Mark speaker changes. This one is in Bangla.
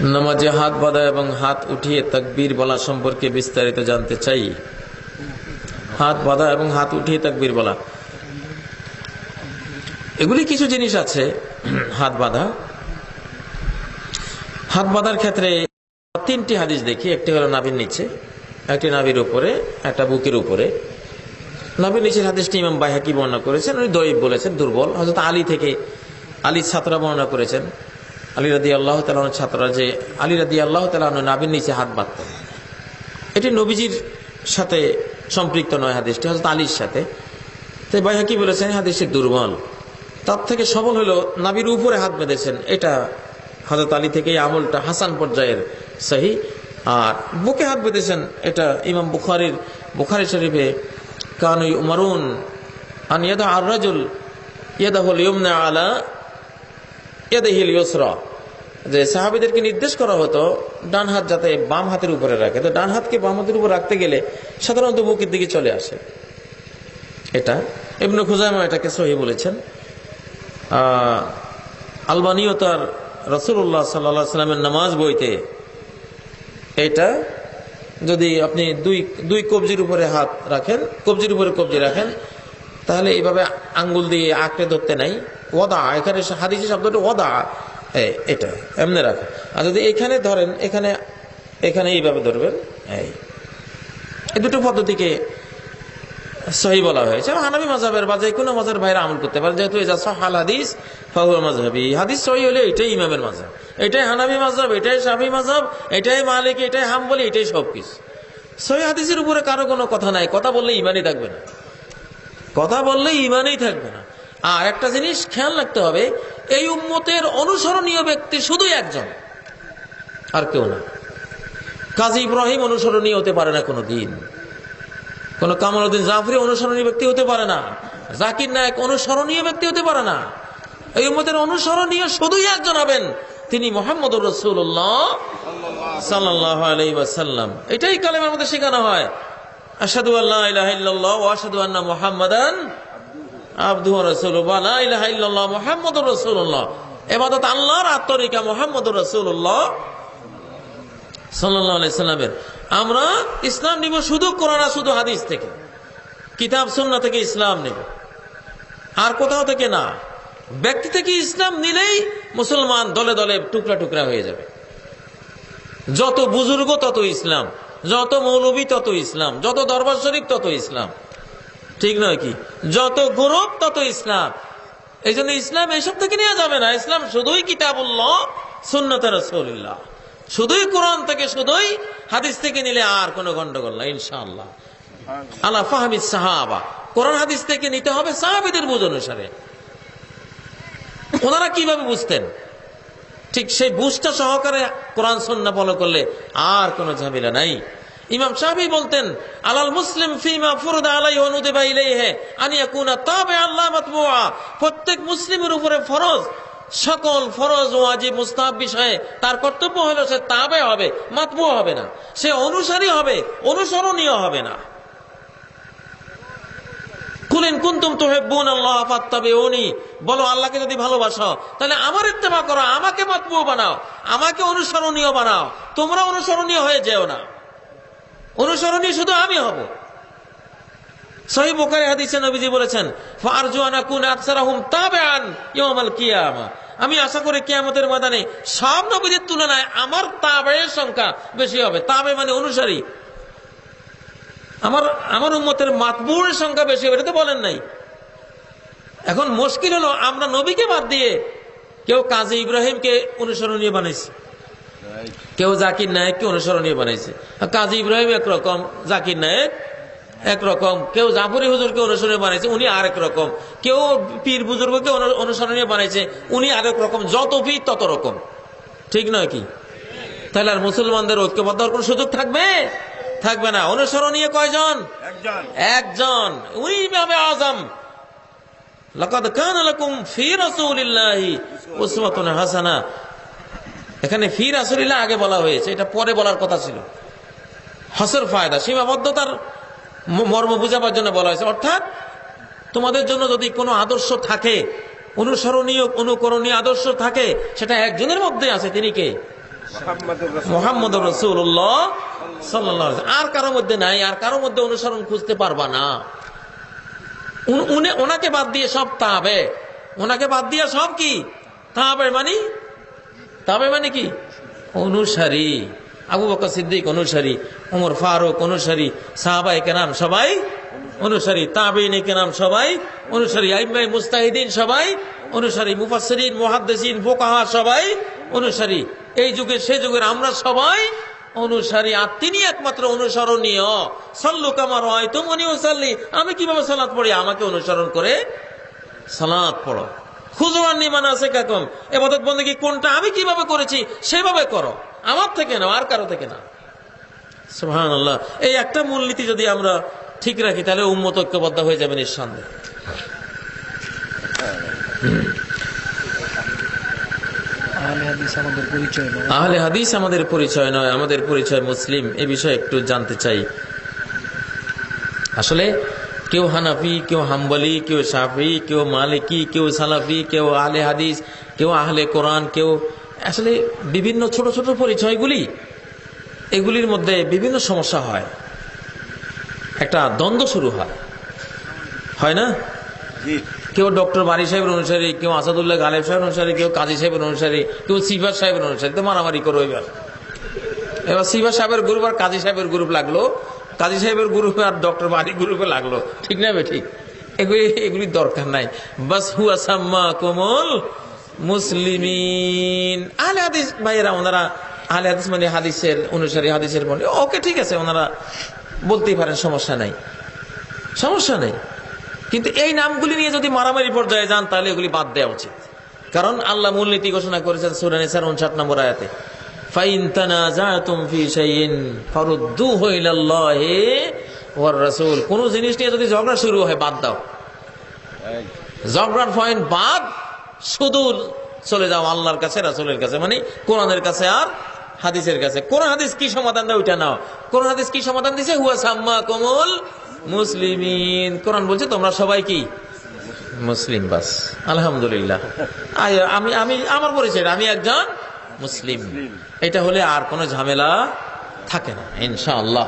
Speaker 1: নামাজে হাত বাঁধা এবং হাত উঠিয়ে তাকবীর বলা সম্পর্কে বিস্তারিত জানতে চাই। হাত বাঁধা এবং হাত উঠিয়ে তাকবীর বলা। এগুলি কিছু জিনিস আছে, হাত বাঁধা। হাত বাঁধার ক্ষেত্রে তিনটি হাদিস দেখি, একটি হলো নাভির নিচে, একটি নাভির উপরে, একটা বুকের উপরে। নাভির নিচের হাদিসটি ইমাম বাইহাকি বর্ণনা করেছেন, উনি দৈব বলেছেন, দুর্বল। হয়তো আলী থেকে আলীর ছাত্ররা বর্ণনা করেছেন। আলী রাদি আল্লাহ তালানোর ছাত্ররা যে আলী রাদি আল্লাহ তালানো নাভির নিচে হাত বাঁধতেন এটি নবীজির সাথে সম্পৃক্ত নয় হাদিসটি হয়তো আলীর সাথে। তাই বাইহাকি বলেছেন হাদিসটি দুর্বল। তার থেকে সবল হলো নাবির উপরে হাত বেঁধেছেন। এটা হজরত আলী থেকে আমলটা হাসান পর্যায়ের সহি। আর বুকে হাত বেঁধেছেন, এটা ইমাম বুখারির, বুখারি শরীফে কানুই উমারুন আন ইয়াদা আর রাজুল ইয়াদাহুল ইউমনা আলা ইয়াদাহিল ইউসরা। যে সাহাবিদেরকে নির্দেশ করা হতো, ডান হাত যাতে বাম হাতের উপরে রাখে। তো ডান হাতকে বাম হাতের উপর রাখতে গেলে সাধারণত বুকের দিকে চলে আসে। এটা ইবনু খুজাইমা এটাকে সহি বলেছেন। আলবানিও তার রসুল্লাহ সাল্লা সাল্লামের নামাজ বইতে এটা, যদি আপনি দুই দুই কবজির উপরে হাত রাখেন, কবজির উপরে কবজি রাখেন, তাহলে এইভাবে আঙ্গুল দিয়ে আঁকড়ে ধরতে নাই। ওদা এখানে হাদিসি শব্দটা ওদা এটা, এমনি রাখেন আর যদি এখানে ধরেন, এখানে এখানে এইভাবে ধরবেন, এই। দুটো পদ্ধতিকে সহি বলা হয়েছে। হানাবি মাজাবের বা যে কোনো মাজার ভাইরা আমল করতে পারে যেহেতু এটা সহাল হাদিস ফাহুল মাঝহাবি হাদিস সহি হলে এটাই ইমামের মাজাব এটাই হানাবি মাজাব এটাই শাফি মাজাব এটাই মালিক, এটাই হাম হাম্বলি, এটাই সব কিছু সহি হাদিসের উপরে কারও কোনো কথা নাই। কথা বললে ইমানই থাকবে না। কথা বললে ইমানই থাকবে না। আর একটা জিনিস খেয়াল রাখতে হবে এই উম্মতের অনুসরণীয় ব্যক্তি শুধুই একজন, আর কেউ না। কাজী ইব্রাহিম অনুসরণীয় হতে পারে না কোনো দিন। কোন কামালউদ্দিন জাফরি অনুসরণীয় ব্যক্তি হতে পারে না। জাকির নায়ক অনুসরণীয় ব্যক্তি হতে পারে না। এই উম্মতের অনুসরণীয় শুধুই একজন হবেন তিনি মোহাম্মদ রসুল্লাহ সাল্লাহ আলাইসাল্লাম এটাই কালেমের মধ্যে শেখানো হয়। আসাদু আল্লাহ আসাদু আন্না মোহাম্মদান আব্দু এবাদত আমরা ইসলাম নিব শুধু কোরআন আর শুধু হাদিস থেকে। কিতাব সুন্না থেকে ইসলাম নেব। আর কোথাও থেকে না। ব্যক্তি থেকে ইসলাম নিলেই মুসলমান দলে দলে টুকরা টুকরা হয়ে যাবে। যত বুজুর্গ তত ইসলাম, যত মৌলবী তত ইসলাম, যত দরবার শরীফ তত ইসলাম। ঠিক নয় কি? যত গৌরব তত ইসলাম। এই জন্য ইসলাম এইসব থেকে নেওয়া যাবে না। ইসলাম শুধুই কিতাবুল্লাহ, সুন্নত শুধুই কোরআন থেকে শুধুই হাদিস থেকে নিলে আর কোনো গন্ডগোল না ইনশাআল্লাহ। আল্লাহ ফাহমিদ সাহাবা। কোরআন, হাদিস থেকে নিতে হবে সাহাবিদের বুঝ অনুসারে। ওনারা কীভাবে বুঝতেন? ঠিক সেই বুঝটা সহকারে কোরআন, সন্না ফলো করলে আর কোনো ঝামেলা নাই। ইমাম সাহেবই বলতেন, আলাল মুসলিম ফিমা ফুরদা আলাই অনুদে বাইলে হে আনিয়া কুনা তবে আল্লাহ মাতমুয়া প্রত্যেক মুসলিমের উপরে ফরজ, সকল ফরজ ও আজি মুস্তাহ বিষয়ে তার কর্তব্য হলো সে তাবে হবে মাতবু হবে না। সে অনুসারী হবে, অনুসরণীয় হবে না। কুলেন কুন্তুম তো হেব্বুন আল্লাহ ফাত্তাবে উনি বলো, আল্লাহকে যদি ভালোবাসো, তাহলে আমার ইত্তেমা করো, আমাকে মাতবু বানাও, আমাকে অনুসরণীয় বানাও। তোমরা অনুসরণীয় হয়ে যেও না। অনুসরণীয় শুধু আমি হব। সহি বোকারি বলেছেন ফারজুয়ানা কুন আকসারাহুম তাবেআন ইয়াউমাল কিয়ামা। আমি আশা করি কিয়ামতের ময়দানে সব নবীদের তুলনায় আমার তাবের সংখ্যা বেশি হবে। তাবে মানে অনুসারী। আমার আমার উম্মতের মাতবুরের সংখ্যা বেশি হবে, এটা তো বলেন নাই। এখন মুশকিল হলো, আমরা নবীকে বাদ দিয়ে কেউ কাজী ইব্রাহিমকে অনুসরণীয় বানাইছে। কেউ জাকির নায়ককে অনুসরণীয় বানাইছে। কাজী ইব্রাহিম একরকম জাকির নায়ক একরকম কেউ জাফরি হুজুরকে অনুসরণীয় বানাইছে উনি আরেক রকম। কেউ পীর বুজুর্গকে অনু- অনুসরণীয় বানাইছে উনি আরেক রকম। যত পীর তত রকম। ঠিক নয় কি? তাহলে আর মুসলমানদের ঐক্যবদ্ধ হওয়ার কোনো সুযোগ থাকবে? থাকবে না। অনুসরণীয় কয়জন?
Speaker 2: একজন।
Speaker 1: একজন। উনি ইমামে আজম। লাকাদ কানা লাকুম ফি রাসূলিল্লাহি উসওয়াতুন হাসানা। এখানে ফি রাসূলিল্লাহ আগে বলা হয়েছে এটা পরে বলার কথা ছিল। হসর ফায়দা সীমাবদ্ধতার মর্ম বুঝাবার জন্য বলা হয়েছে। অর্থাৎ তোমাদের জন্য যদি কোনো আদর্শ থাকে অনুসরণীয় অনুকরণীয় আদর্শ থাকে সেটা একজনের মধ্যে আছে তিনি কে? মোহাম্মদ রসুল্লাহ সাল্লাহ আর কারও মধ্যে নাই আর কারও মধ্যে অনুসরণ খুঁজতে পারবা না। উনি- ওনাকে বাদ দিয়ে সব তাবে। ওনাকে বাদ দিয়ে সব কি? তাবে মানে তাবে মানে কি? অনুসারী। আবু বকর সিদ্দিক অনুসারী, উমর ফারুক অনুসারী সাহাবাই কেনাম সবাই অনুসারী তাবিনী কেনাম সবাই অনুসারী আইমাই মুস্তাহিদিন সবাই অনুসারী মুফাসরিন মুহাদ্দিসিন, ফুকাহা সবাই অনুসারী। এই যুগে সে যুগের আমরা সবাই অনুসারী আর তিনি একমাত্র অনুসরণীয়। সল্লু কামার হয় তুমনি মুসাল্লি আমি কীভাবে সালাত পড়ি? আমাকে অনুসরণ করে সালাত পড়ো। খুজওয়ান নিমান আছে কাকম এবাদত বন্দী কোনটা আমি কীভাবে করেছি সেভাবে করো। আমার থেকে না আর কারও থেকে না। সুহান আল্লাহ এই একটা মূলনীতি যদি আমরা ঠিক রাখি তাহলে উম্মত ঐক্যবদ্ধ হয়ে যাবে নিঃসন্দেহে।
Speaker 2: আহলে হাদিস আমাদের পরিচয়
Speaker 1: আহলে হাদিস আমাদের পরিচয় নয় আমাদের পরিচয় মুসলিম। এ বিষয়ে একটু জানতে চাই। আসলে কেউ হানাফি কেউ হাম্বলি কেউ সাফি কেউ মালিকি কেউ সালাফি কেউ আলে হাদিস কেউ আহলে কোরআন কেউ আসলে বিভিন্ন ছোট ছোট পরিচয়গুলি এগুলির মধ্যে বিভিন্ন সমস্যা হয়। একটা দ্বন্দ্ব শুরু হয়। হয় না? কেউ ডক্টর বারি সাহেবের অনুসারী কেউ আসাদুল্লাহ গালেব সাহেবের অনুসারী কেউ কাজী সাহেবের অনুসারী কেউ সিফার সাহেবের অনুসারী। তো মারামারি করো এবার। এবার সিফার সাহেবের গ্রুপ আর কাজী সাহেবের গ্রুপ লাগল। কাজী সাহেবের গ্রুপে আর ডক্টর বারি গ্রুপে লাগল। ঠিক না ঠিক এগুলি এগুলি দরকার নাই। বাস হুয়া সাম্মা কোমল মুসলিমিন। আহলে হাদিস ভাইয়েরা, ওনারা আহলে হাদিস মানে হাদিসের অনুসারী, হাদিসের বলে। ওকে, ঠিক আছে, ওনারা বলতেই পারেন, সমস্যা নাই। সমস্যা নেই। কিন্তু এই নামগুলি নিয়ে যদি মারামারি পর্যায়ে যান, তাহলে এগুলি বাদ দেওয়া উচিত। কারণ আল্লাহ মূলনীতি ঘোষণা করেছেন সুরানিসার উনষাট নম্বর আয়াতে। ফাইন তানাজাতুম ফি শাইইন, ফারুদ্দুহু ইলাল্লাহি ওয়ার রাসূল। কোন জিনিস নিয়ে যদি ঝগড়া শুরু হয়, বাদ দাও। ঝগড়ার পয়েন্ট বাদ সুদূর চলে যাও আল্লাহর কাছে, রাসূলের কাছে। মানে কোরআনের কাছে আর হাদিসের কাছে। কোন হাদিস কি সমাধান দেয়, ওইটা নাও। কোন হাদিস কি সমাধান দিছে? হুয়া সাম্মা কমল মুসলিমিন। কোরআন বলছে, তোমরা সবাই কি? মুসলিম বাস। আলহামদুলিল্লাহ। আমি আমি, আমার পরিচয়, আমি একজন মুসলিম। এটা হলে আর কোনো ঝামেলা থাকে না ইনশাআল্লাহ।